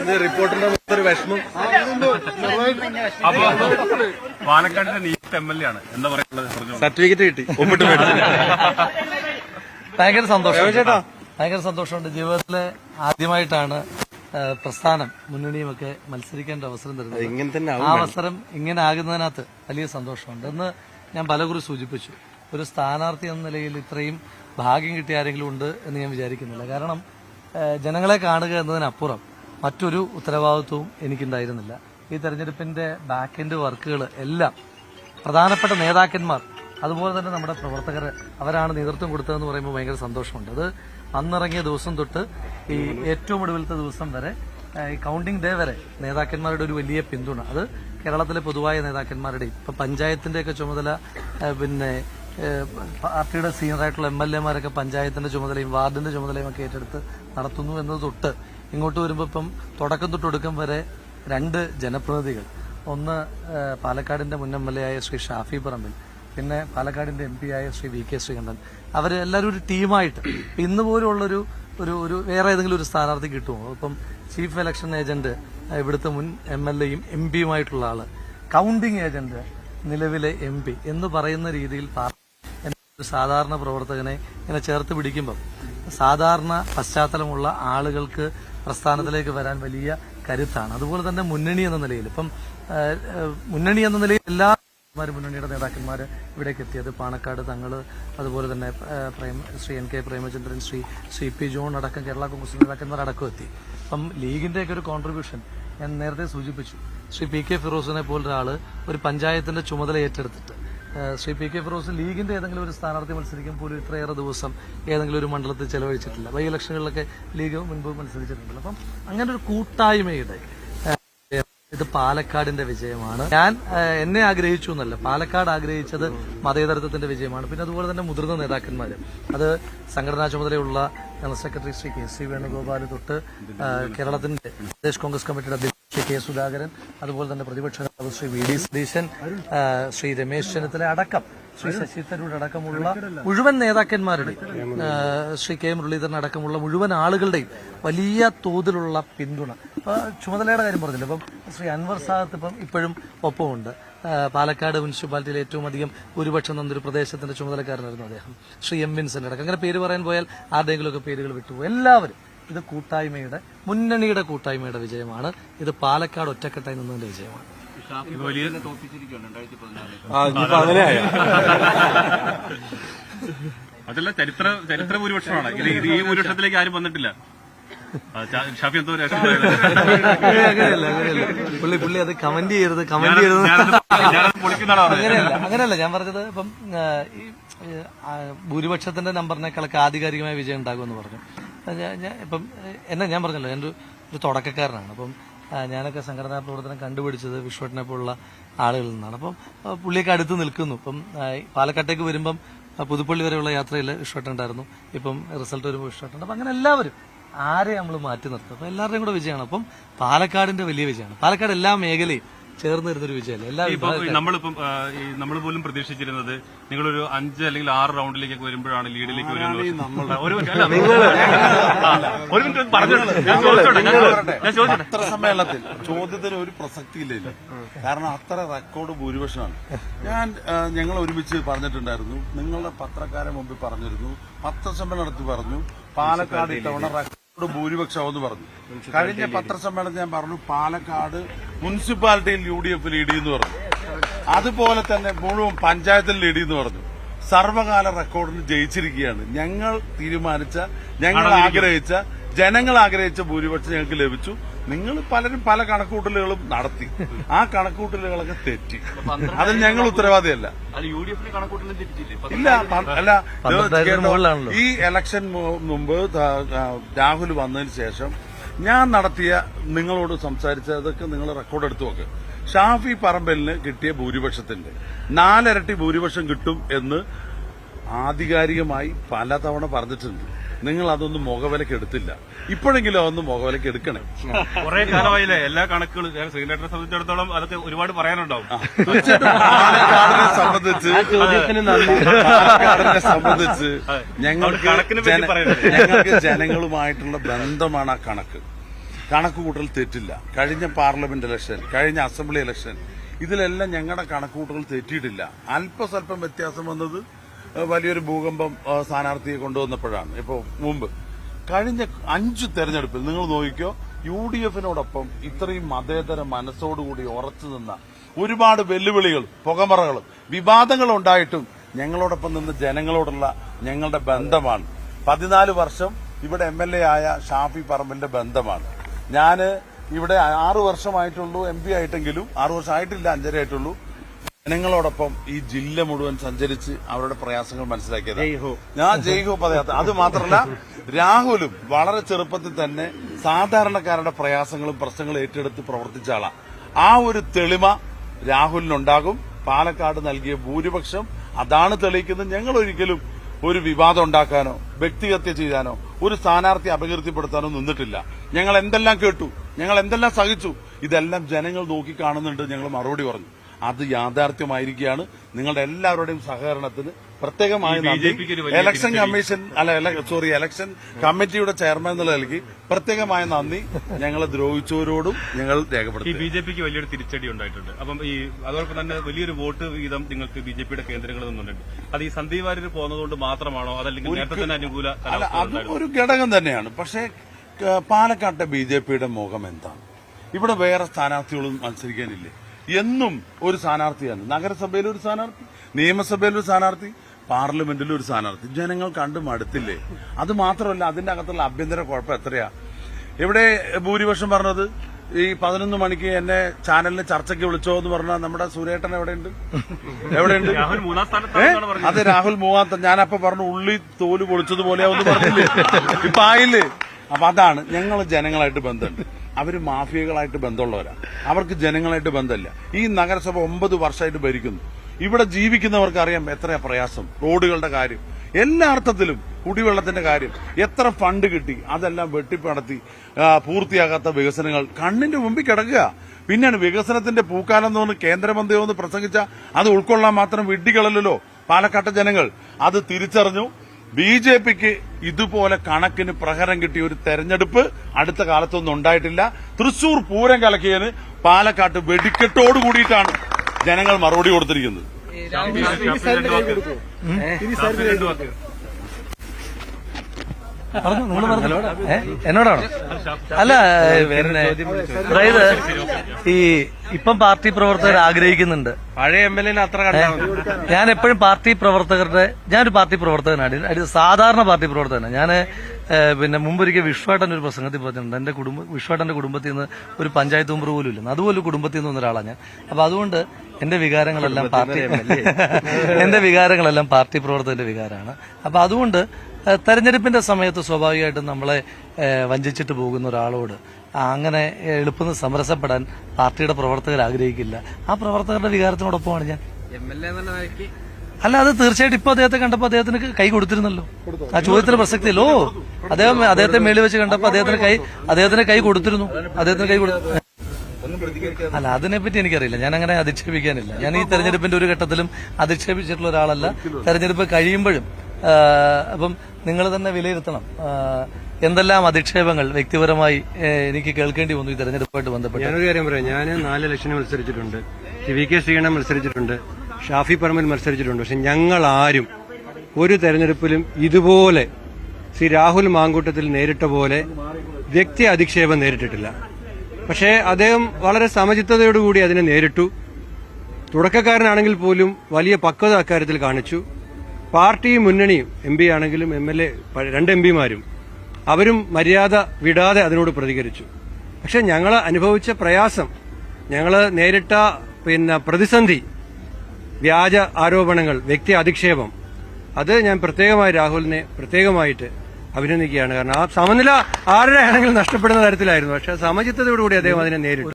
ഇത് റിപ്പോർട്ടിന്റെ മൊത്തം ഒരു വിഷമം. അപ്പൊ പാലക്കാടിന്റെ നീറ്റ് എം എൽ എ ആണ്. എന്താ പറയുന്നത് സർട്ടിഫിക്കറ്റ് കിട്ടി. ഒപ്പിട്ട് ഭയങ്കര സന്തോഷം. ചേട്ടാ. ഭയങ്കര സന്തോഷമുണ്ട്. ജീവിതത്തിലെ ആദ്യമായിട്ടാണ് പ്രസ്ഥാനം മുന്നണിയുമൊക്കെ മത്സരിക്കേണ്ട അവസരം തരുന്നത്. ഇങ്ങനെ തന്നെ ആ അവസരം ഇങ്ങനെ ആകുന്നതിനകത്ത് വലിയ സന്തോഷമുണ്ട്. എന്ന് ഞാൻ പലകുറി സൂചിപ്പിച്ചു. ഒരു സ്ഥാനാർത്ഥി എന്ന നിലയിൽ ഇത്രയും ഭാഗ്യം കിട്ടിയ ആരെങ്കിലും ഉണ്ട് എന്ന് ഞാൻ വിചാരിക്കുന്നില്ല. കാരണം ജനങ്ങളെ കാണുക എന്നതിനപ്പുറം മറ്റൊരു ഉത്തരവാദിത്വവും എനിക്കുണ്ടായിരുന്നില്ല. ഈ തെരഞ്ഞെടുപ്പിന്റെ ബാക്ക് എൻഡ് വർക്കുകൾ എല്ലാം പ്രധാനപ്പെട്ട നേതാക്കന്മാർ അതുപോലെ തന്നെ നമ്മുടെ പ്രവർത്തകർ അവരാണ് നേതൃത്വം കൊടുത്തതെന്ന് പറയുമ്പോൾ ഭയങ്കര സന്തോഷമുണ്ട്. അത് അന്നിറങ്ങിയ ദിവസം തൊട്ട് ഈ ഏറ്റവും ഒടുവിലത്തെ ദിവസം വരെ ഈ കൗണ്ടിംഗ് ഡേ വരെ നേതാക്കന്മാരുടെ ഒരു വലിയ പിന്തുണ. അത് കേരളത്തിലെ പൊതുവായ നേതാക്കന്മാരുടെയും ഇപ്പൊ പഞ്ചായത്തിന്റെയൊക്കെ ചുമതല പിന്നെ പാർട്ടിയുടെ സീനിയറായിട്ടുള്ള എം എൽ എമാരൊക്കെ പഞ്ചായത്തിന്റെ ചുമതലയും വാർഡിന്റെ ചുമതലയും ഒക്കെ ഏറ്റെടുത്ത് നടത്തുന്നു എന്നത് തൊട്ട് ഇങ്ങോട്ട് വരുമ്പോൾ ഇപ്പം തുടക്കം തൊട്ട് ഒടുക്കം വരെ രണ്ട് ജനപ്രതിനിധികൾ. ഒന്ന് പാലക്കാടിന്റെ മുൻ എം എൽ എ ആയ ശ്രീ ഷാഫി പറമ്പിൽ പിന്നെ പാലക്കാടിന്റെ എം പി ആയ ശ്രീ വി കെ ശ്രീകണ്ഠൻ. അവർ എല്ലാവരും ഒരു ടീമായിട്ട് ഇന്ന് പോലുള്ളൊരു ഒരു ഒരു വേറെ ഏതെങ്കിലും ഒരു സ്ഥാനാർത്ഥി കിട്ടുമോ? ഇപ്പം ചീഫ് ഇലക്ഷൻ ഏജന്റ് ഇവിടുത്തെ മുൻ എം എൽ എയും എം പിയുമായിട്ടുള്ള ആൾ. കൗണ്ടിംഗ് ഏജന്റ് നിലവിലെ എം പി എന്ന് പറയുന്ന രീതിയിൽ ഒരു സാധാരണ പ്രവർത്തകനെ ഇങ്ങനെ ചേർത്ത് പിടിക്കുമ്പം സാധാരണ പശ്ചാത്തലമുള്ള ആളുകൾക്ക് പ്രസ്ഥാനത്തിലേക്ക് വരാൻ വലിയ കരുത്താണ്. അതുപോലെ തന്നെ മുന്നണി എന്ന നിലയിൽ ഇപ്പം മുന്നണി എന്ന നിലയിൽ എല്ലാ മുന്നണിയുടെ നേതാക്കന്മാർ ഇവിടേക്ക് എത്തിയത് പാണക്കാട് തങ്ങൾ അതുപോലെ തന്നെ പ്രേമ Shri N K Premachandran Shri Shri P John അടക്കം കേരള കോൺഗ്രസ് നേതാക്കന്മാർ അടക്കം എത്തി. അപ്പം ലീഗിന്റെയൊക്കെ ഒരു കോൺട്രിബ്യൂഷൻ ഞാൻ നേരത്തെ സൂചിപ്പിച്ചു. ശ്രീ പി കെ ഫിറോസിനെ പോലൊരാൾ ഒരു പഞ്ചായത്തിന്റെ ചുമതല ഏറ്റെടുത്തിട്ട് ശ്രീ പി കെ ഫിറോസ് ലീഗിന്റെ ഏതെങ്കിലും ഒരു സ്ഥാനാർത്ഥി മത്സരിക്കാൻ പോലും ഇത്രയേറെ ദിവസം ഏതെങ്കിലും ഒരു മണ്ഡലത്തിൽ ചെലവഴിച്ചിട്ടില്ല. ബൈ ഇലക്ഷനുകളിലൊക്കെ ലീഗ് മുൻപ് മത്സരിച്ചിട്ടുണ്ടല്ലോ. അപ്പം അങ്ങനെ ഒരു കൂട്ടായ്മയുടെ ഇത് പാലക്കാടിന്റെ വിജയമാണ്. ഞാൻ എന്നെ ആഗ്രഹിച്ചു എന്നല്ല. പാലക്കാട് ആഗ്രഹിച്ചത് മതേതരത്വത്തിന്റെ വിജയമാണ്. പിന്നെ അതുപോലെ തന്നെ മുതിർന്ന നേതാക്കന്മാര്. അത് സംഘടനാ ചുമതലയുള്ള general secretary Shri K C Venugopal തൊട്ട് കേരളത്തിന്റെ പ്രദേശ് കോൺഗ്രസ് കമ്മിറ്റിയുടെ ശ്രീ കെ സുധാകരൻ അതുപോലെ തന്നെ പ്രതിപക്ഷ നേതാവ് ശ്രീ വി ഡി സതീശൻ ശ്രീ രമേശ് ചെന്നിത്തല അടക്കം ശ്രീ ശശി തരൂർ അടക്കമുള്ള മുഴുവൻ നേതാക്കന്മാരുടെയും ശ്രീ കെ മുരളീധരൻ അടക്കമുള്ള മുഴുവൻ ആളുകളുടെയും വലിയ തോതിലുള്ള പിന്തുണ. ചുമതലയുടെ കാര്യം പറഞ്ഞില്ല? ഇപ്പം ശ്രീ അൻവർ സാദത്ത് ഇപ്പം ഇപ്പോഴും ഒപ്പമുണ്ട്. പാലക്കാട് മുനിസിപ്പാലിറ്റിയിൽ ഏറ്റവും അധികം ഭൂരിപക്ഷം തന്നൊരു പ്രദേശത്തിന്റെ ചുമതലക്കാരനായിരുന്നു അദ്ദേഹം ശ്രീ എം വിൻസെന്റ് അടക്കം അങ്ങനെ പേര് പറയാൻ പോയാൽ ആരുടെയെങ്കിലുമൊക്കെ പേരുകൾ വിട്ടുപോകും. എല്ലാവരും ഇത് കൂട്ടായ്മയുടെ മുന്നണിയുടെ കൂട്ടായ്മയുടെ വിജയമാണ്. ഇത് പാലക്കാട് ഒറ്റക്കെട്ടായി നിന്നതിന്റെ വിജയമാണ്. അതല്ല ചരിത്ര ചരിത്ര ഭൂരിപക്ഷമാണ്. ഇത് ഈ ഭൂരിപക്ഷത്തിലേക്ക് ആരും വന്നിട്ടില്ല. ഷാഫി എന്തോ അങ്ങനെയല്ല അങ്ങനെയല്ല. പുള്ളി പുള്ളി അത് കമന്റ് ചെയ്യരുത് കമന്റ് ചെയ്യരുത്. അങ്ങനെയല്ല അങ്ങനെയല്ല. ഞാൻ പറഞ്ഞത് ഇപ്പം ഭൂരിപക്ഷത്തിന്റെ നമ്പറിനേക്കാളൊക്കെ ആധികാരികമായ വിജയം ഉണ്ടാകുമെന്ന് പറഞ്ഞു. ഇപ്പം എന്നാ ഞാൻ പറഞ്ഞല്ലോ ഞാൻ ഒരു- തുടക്കക്കാരനാണ്. അപ്പം ഞാനൊക്കെ സംഘടനാ പ്രവർത്തനം കണ്ടുപിടിച്ചത് വിശ്വട്ടിനെ പോലുള്ള ആളുകളിൽ നിന്നാണ്. അപ്പം പുള്ളിയൊക്കെ അടുത്ത് നിൽക്കുന്നു. ഇപ്പം പാലക്കാട്ടേക്ക് വരുമ്പം പുതുപ്പള്ളി വരെയുള്ള യാത്രയിൽ വിശ്വട്ടുണ്ടായിരുന്നു ഇപ്പം റിസൾട്ട് വരുമ്പോൾ വിശ്വട്ടുണ്ട് അപ്പം അങ്ങനെ എല്ലാവരും ആരെ നമ്മൾ മാറ്റി നിർത്തും. അപ്പം എല്ലാവരുടെയും കൂടെ വിജയമാണ്. അപ്പം പാലക്കാടിന്റെ വലിയ വിജയമാണ്. പാലക്കാട് എല്ലാ മേഖലയും ചേർന്ന് വരുന്നൊരു വിജയമല്ലേ? എല്ലാ ഇപ്പൊ വിഭാഗക്കാരും നമ്മളിപ്പം ഈ നമ്മൾ പോലും പ്രതീക്ഷിച്ചിരുന്നത് നിങ്ങളൊരു അഞ്ച് അല്ലെങ്കിൽ ആറ് റൗണ്ടിലേക്കൊക്കെ വരുമ്പോഴാണ് ലീഡിലേക്ക് വരുന്നത്. ഒരു മിനിറ്റ്, ചോദ്യത്തിന് ഒരു പ്രസക്തിയില്ല കാരണം അത്ര റെക്കോർഡ് ഭൂരിപക്ഷമാണ്. ഞാൻ ഞങ്ങൾ ഒരുമിച്ച് പറഞ്ഞിട്ടുണ്ടായിരുന്നു. നിങ്ങളുടെ പത്രക്കാരെ മുമ്പിൽ പറഞ്ഞിരുന്നു. പത്രസമ്മേളനം നടത്തി പറഞ്ഞു. പാലക്കാട് ഇത്തവണ റെക്കോർഡ് ഭൂരിപക്ഷമെന്ന് പറഞ്ഞു. കഴിഞ്ഞ പത്രസമ്മേളനം ഞാൻ പറഞ്ഞു പാലക്കാട് മുനിസിപ്പാലിറ്റിയിൽ യു ഡി എഫ് ലീഡ് ചെയ്യുന്നു പറഞ്ഞു. അതുപോലെ തന്നെ മുഴുവൻ പഞ്ചായത്തിൽ ലീഡ് ചെയ്യുന്നു പറഞ്ഞു. സർവകാല റെക്കോർഡിന് ജയിച്ചിരിക്കുകയാണ്. ഞങ്ങൾ തീരുമാനിച്ച ഞങ്ങൾ ആഗ്രഹിച്ച ജനങ്ങൾ ആഗ്രഹിച്ച ഭൂരിപക്ഷം ഞങ്ങൾക്ക് ലഭിച്ചു. നിങ്ങൾ പലരും പല കണക്കൂട്ടലുകളും നടത്തി. ആ കണക്കൂട്ടലുകളൊക്കെ തെറ്റി. അതിന് ഞങ്ങൾ ഉത്തരവാദിയല്ല. ഇല്ല അല്ല ഈ ഇലക്ഷൻ മുമ്പ് രാഹുൽ വന്നതിന് ശേഷം ഞാൻ നടത്തിയ നിങ്ങളോട് സംസാരിച്ച അതൊക്കെ നിങ്ങൾ റെക്കോർഡ് എടുത്തു നോക്ക്. ഷാഫി പറമ്പലിന് കിട്ടിയ ഭൂരിപക്ഷത്തിന്റെ നാലിരട്ടി ഭൂരിപക്ഷം കിട്ടും എന്ന് ആധികാരികമായി പലതവണ പറഞ്ഞിട്ടുണ്ട്. നിങ്ങൾ അതൊന്നും മുഖവിലക്ക് എടുത്തില്ല. ഇപ്പോഴെങ്കിലും അതൊന്നും മുഖവിലക്ക് എടുക്കണേ. കുറെ കാലമായില്ലേ എല്ലാ കണക്കുകളും ഞാൻ ശ്രീലേട്ടനെ സംബന്ധിച്ചിടത്തോളം അതൊക്കെ ഒരുപാട് പറയാനുണ്ടാവും. പാലക്കാടിനെ സംബന്ധിച്ച് പാലക്കാടിനെ സംബന്ധിച്ച് ഞങ്ങൾ കണക്കിനെ പറ്റി പറയുന്നത്. ഞങ്ങൾക്ക് ജനങ്ങളുമായിട്ടുള്ള ബന്ധമാണ് ആ കണക്ക്. കണക്കുകൂട്ടൽ തെറ്റില്ല. കഴിഞ്ഞ പാർലമെന്റ് ഇലക്ഷൻ കഴിഞ്ഞ അസംബ്ലി ഇലക്ഷൻ ഇതിലെല്ലാം ഞങ്ങളുടെ കണക്കുകൂട്ടൽ തെറ്റിയിട്ടില്ല. അല്പസ്വല്പം വ്യത്യാസം വന്നത് വലിയൊരു ഭൂകമ്പം സ്ഥാനാർത്ഥിയെ കൊണ്ടുവന്നപ്പോഴാണ്. ഇപ്പോൾ മുമ്പ്. കഴിഞ്ഞ അഞ്ച് തെരഞ്ഞെടുപ്പിൽ നിങ്ങൾ നോക്കിക്കോ യു ഡി എഫിനോടൊപ്പം ഇത്രയും മതേതര മനസ്സോടുകൂടി ഉറച്ചു നിന്ന ഒരുപാട് വെല്ലുവിളികൾ പുകമറകളും വിവാദങ്ങളും ഉണ്ടായിട്ടും ഞങ്ങളോടൊപ്പം നിന്ന് ജനങ്ങളോടുള്ള ഞങ്ങളുടെ ബന്ധമാണ്. പതിനാല് വർഷം ഇവിടെ എം എൽ എ ആയ ഷാഫി പറമ്പിന്റെ ബന്ധമാണ്. ഞാൻ ഇവിടെ ആറു വർഷമായിട്ടുള്ളൂ എം പി ആയിട്ടെങ്കിലും ആറു വർഷമായിട്ടില്ല അഞ്ചര ആയിട്ടുള്ളൂ ജനങ്ങളോടൊപ്പം ഈ ജില്ല മുഴുവൻ സഞ്ചരിച്ച് അവരുടെ പ്രയാസങ്ങൾ മനസ്സിലാക്കിയത്. ഞാൻ ജയ്ഹോ പദയാത്ര. അത് മാത്രമല്ല രാഹുലും വളരെ ചെറുപ്പത്തിൽ തന്നെ സാധാരണക്കാരുടെ പ്രയാസങ്ങളും പ്രശ്നങ്ങളും ഏറ്റെടുത്ത് പ്രവർത്തിച്ച ആളാണ് ആ ഒരു തെളിമ രാഹുലിനുണ്ടാകും. പാലക്കാട് നൽകിയ ഭൂരിപക്ഷം അതാണ് തെളിയിക്കുന്നത്. ഞങ്ങൾ ഒരിക്കലും ഒരു വിവാദം ഉണ്ടാക്കാനോ വ്യക്തിഹത്യ ചെയ്യാനോ ഒരു സ്ഥാനാർത്ഥി അപകീർത്തിപ്പെടുത്താനോ നിന്നിട്ടില്ല. ഞങ്ങൾ എന്തെല്ലാം കേട്ടു? ഞങ്ങൾ എന്തെല്ലാം സഹിച്ചു? ഇതെല്ലാം ജനങ്ങൾ നോക്കി കാണുന്നുണ്ട് ഞങ്ങൾ മറുപടി പറഞ്ഞു. അത് യാഥാർത്ഥ്യമായിരിക്കുകയാണ്. നിങ്ങളുടെ എല്ലാവരുടെയും സഹകരണത്തിന് പ്രത്യേകമായി നന്ദി. ഇലക്ഷൻ കമ്മീഷൻ അല്ല സോറി ഇലക്ഷൻ കമ്മിറ്റിയുടെ ചെയർമാൻ എന്നുള്ള നിലയ്ക്ക് പ്രത്യേകമായ നന്ദി. ഞങ്ങളെ ദ്രോഹിച്ചവരോടും ഞങ്ങൾ രേഖപ്പെടുത്തി ബി ജെ പിക്ക് വലിയൊരു തിരിച്ചടി ഉണ്ടായിട്ടുണ്ട്. അപ്പം ഈ അതോടൊപ്പം തന്നെ വലിയൊരു വോട്ട് വീതം നിങ്ങൾക്ക് ബി ജെ പിയുടെ കേന്ദ്രങ്ങളിൽ നിന്നുണ്ട്. അത് ഈ സന്ദീപ് വാര്യർ പോകുന്നതുകൊണ്ട് മാത്രമാണോ? അതല്ലെങ്കിൽ നേരത്തെ തന്നെ അനുകൂല അല്ല അത് ഒരു ഘടകം തന്നെയാണ്. പക്ഷേ പാലക്കാട്ടെ ബി ജെ പിയുടെ മുഖം എന്താണ്? ഇവിടെ വേറെ സ്ഥാനാർത്ഥികളും മത്സരിക്കാനില്ലേ? എന്നും ഒരു സ്ഥാനാർത്ഥിയാണ്. നഗരസഭയിൽ ഒരു സ്ഥാനാർത്ഥി നിയമസഭയിൽ ഒരു സ്ഥാനാർത്ഥി പാർലമെന്റിൽ ഒരു സ്ഥാനാർത്ഥി. ജനങ്ങൾ കണ്ടു മടുത്തില്ലേ? അത് മാത്രമല്ല അതിന്റെ അകത്തുള്ള ആഭ്യന്തര കുഴപ്പം എത്രയാ? ഇവിടെ ഭൂരിപക്ഷം പറഞ്ഞത്? ഈ പതിനൊന്ന് മണിക്ക് എന്നെ ചാനലിന് ചർച്ചയ്ക്ക് വിളിച്ചോ എന്ന് പറഞ്ഞാൽ നമ്മുടെ സുരേട്ടൻ എവിടെയുണ്ട്? എവിടെയുണ്ട്? അത് രാഹുൽ മൂവാത്ത ഞാനപ്പോ പറഞ്ഞു ഉള്ളി തോൽ പൊളിച്ചതുപോലെ ഒന്ന് പറഞ്ഞില്ലേ? ഇപ്പൊ ആയില്ലേ അപ്പൊ അതാണ് ഞങ്ങൾ ജനങ്ങളായിട്ട് ബന്ധമുണ്ട് അവർ മാഫിയകളായിട്ട് ബന്ധമുള്ളവരാണ് അവർക്ക് ജനങ്ങളായിട്ട് ബന്ധമില്ല. ഈ നഗരസഭ ഒമ്പത് വർഷമായിട്ട് ഭരിക്കുന്നു. ഇവിടെ ജീവിക്കുന്നവർക്ക് അറിയാം എത്ര പ്രയാസം. റോഡുകളുടെ കാര്യം. എല്ലാ അർത്ഥത്തിലും കുടിവെള്ളത്തിന്റെ കാര്യം. എത്ര ഫണ്ട് കിട്ടി. അതെല്ലാം വെട്ടിപ്പടത്തി പൂർത്തിയാകാത്ത വികസനങ്ങൾ. കണ്ണിന്റെ മുമ്പിൽ കിടക്കുക. പിന്നെയാണ് വികസനത്തിന്റെ പൂക്കാലം എന്ന് പറഞ്ഞ് കേന്ദ്രമന്ത്രി ഒന്ന് പ്രസംഗിച്ച അത് ഉൾക്കൊള്ളാൻ മാത്രം വിഡ്ഢികളല്ലോ പാലക്കാട്ടെ ജനങ്ങൾ. അത് തിരിച്ചറിഞ്ഞു. ബി ജെ പിക്ക് ഇതുപോലെ കണക്കിന് പ്രഹരം കിട്ടിയ ഒരു തെരഞ്ഞെടുപ്പ് അടുത്ത കാലത്തൊന്നും ഉണ്ടായിട്ടില്ല. തൃശൂർ പൂരം കലക്കിയതിന് പാലക്കാട്ട് വെടിക്കെട്ടോട് കൂടിയിട്ടാണ് ജനങ്ങൾ മറുപടി കൊടുത്തിരിക്കുന്നത് ഷാഫി രണ്ട് വാക്ക്. ഷാഫി രണ്ട് വാക്ക്. പറഞ്ഞു നിങ്ങൾ പറഞ്ഞു ഏ? എന്നോടാണോ? അല്ല പിന്നെ അതായത് ഈ ഇപ്പം പാർട്ടി പ്രവർത്തകർ ആഗ്രഹിക്കുന്നുണ്ട്. പഴയ എം എൽ എ അത്ര ഞാൻ എപ്പോഴും പാർട്ടി പ്രവർത്തകരുടെ ഞാനൊരു പാർട്ടി പ്രവർത്തകനാണ്. ഒരു സാധാരണ പാർട്ടി പ്രവർത്തകനാണ്. ഞാൻ പിന്നെ മുമ്പൊരിക്കൽ വിശ്വാട്ടൻ ഒരു പ്രസംഗത്തിൽ പറഞ്ഞിട്ടുണ്ട്. എന്റെ കുടുംബ വിശ്വാട്ടന്റെ കുടുംബത്തിൽ നിന്ന് ഒരു പഞ്ചായത്ത് മെമ്പർ പോലും ഇല്ല. അതുപോലെ കുടുംബത്തിൽ നിന്ന് ഒരാളാണ് ഞാൻ. അപ്പൊ അതുകൊണ്ട് എന്റെ വികാരങ്ങളെല്ലാം പാർട്ടി എന്റെ വികാരങ്ങളെല്ലാം പാർട്ടി പ്രവർത്തകന്റെ വികാരമാണ്. അപ്പൊ അതുകൊണ്ട് തെരഞ്ഞെടുപ്പിന്റെ സമയത്ത് സ്വാഭാവികമായിട്ടും നമ്മളെ വഞ്ചിച്ചിട്ട് പോകുന്ന ഒരാളോട് അങ്ങനെ എളുപ്പം സമരസപ്പെടാൻ പാർട്ടിയുടെ പ്രവർത്തകർ ആഗ്രഹിക്കില്ല. ആ പ്രവർത്തകരുടെ വികാരത്തിനോടൊപ്പമാണ് ഞാൻ. അല്ല അത് തീർച്ചയായിട്ടും ഇപ്പൊ അദ്ദേഹത്തെ കണ്ടപ്പോ അദ്ദേഹത്തിന് കൈ കൊടുത്തിരുന്നല്ലോ. ആ ചോദ്യത്തിന് പ്രസക്തിയല്ലോ അദ്ദേഹം അദ്ദേഹത്തെ മേളിൽ വെച്ച് കണ്ടപ്പോ അദ്ദേഹത്തിന് കൈ അദ്ദേഹത്തിന് കൈ കൊടുത്തിരുന്നു. അദ്ദേഹത്തിന് കൈ കൊടുത്തു അല്ല അതിനെപ്പറ്റി എനിക്കറിയില്ല. ഞാൻ അങ്ങനെ അധിക്ഷേപിക്കാനില്ല. ഞാൻ ഈ തെരഞ്ഞെടുപ്പിന്റെ ഒരു ഘട്ടത്തിലും അധിക്ഷേപിച്ചിട്ടുള്ള ഒരാളല്ല. തെരഞ്ഞെടുപ്പ് കഴിയുമ്പോഴും അപ്പം നിങ്ങൾ തന്നെ വിലയിരുത്തണം. എന്തെല്ലാം അധിക്ഷേപങ്ങൾ വ്യക്തിപരമായി എനിക്ക് കേൾക്കേണ്ടി വന്നു ഈ തെരഞ്ഞെടുപ്പുമായിട്ട് ബന്ധപ്പെട്ട്? ഞാനൊരു കാര്യം പറയാം. ഞാൻ നാല് ഇലക്ഷന് മത്സരിച്ചിട്ടുണ്ട്. വി കെ ശ്രീകണ്ഠൻ മത്സരിച്ചിട്ടുണ്ട്. ഷാഫി പറമ്പിൽ മത്സരിച്ചിട്ടുണ്ട്. പക്ഷെ ഞങ്ങൾ ആരും ഒരു തെരഞ്ഞെടുപ്പിലും ഇതുപോലെ ശ്രീ രാഹുൽ മാങ്കൂട്ടത്തിൽ നേരിട്ട പോലെ വ്യക്തി അധിക്ഷേപം നേരിട്ടിട്ടില്ല. പക്ഷേ അദ്ദേഹം വളരെ സമചിത്തതയോടുകൂടി അതിനെ നേരിട്ടു. തുടക്കക്കാരനാണെങ്കിൽ പോലും വലിയ പക്വത അക്കാര്യത്തിൽ കാണിച്ചു. പാർട്ടിയും മുന്നണിയും എം പി ആണെങ്കിലും എം എൽ എ രണ്ട് എം പിമാരും അവരും മര്യാദ വിടാതെ അതിനോട് പ്രതികരിച്ചു. പക്ഷെ ഞങ്ങൾ അനുഭവിച്ച പ്രയാസം ഞങ്ങൾ നേരിട്ട പിന്നെ പ്രതിസന്ധി വ്യാജ ആരോപണങ്ങൾ വ്യക്തി അധിക്ഷേപം അത് ഞാൻ പ്രത്യേകമായി രാഹുലിനെ പ്രത്യേകമായിട്ട് അഭിനന്ദിക്കുകയാണ്. കാരണം ആ സമനില ആരുടെ ആണെങ്കിലും നഷ്ടപ്പെടുന്ന തരത്തിലായിരുന്നു. പക്ഷെ സമചിത്തതയോടുകൂടി അദ്ദേഹം അതിനെ നേരിട്ടു.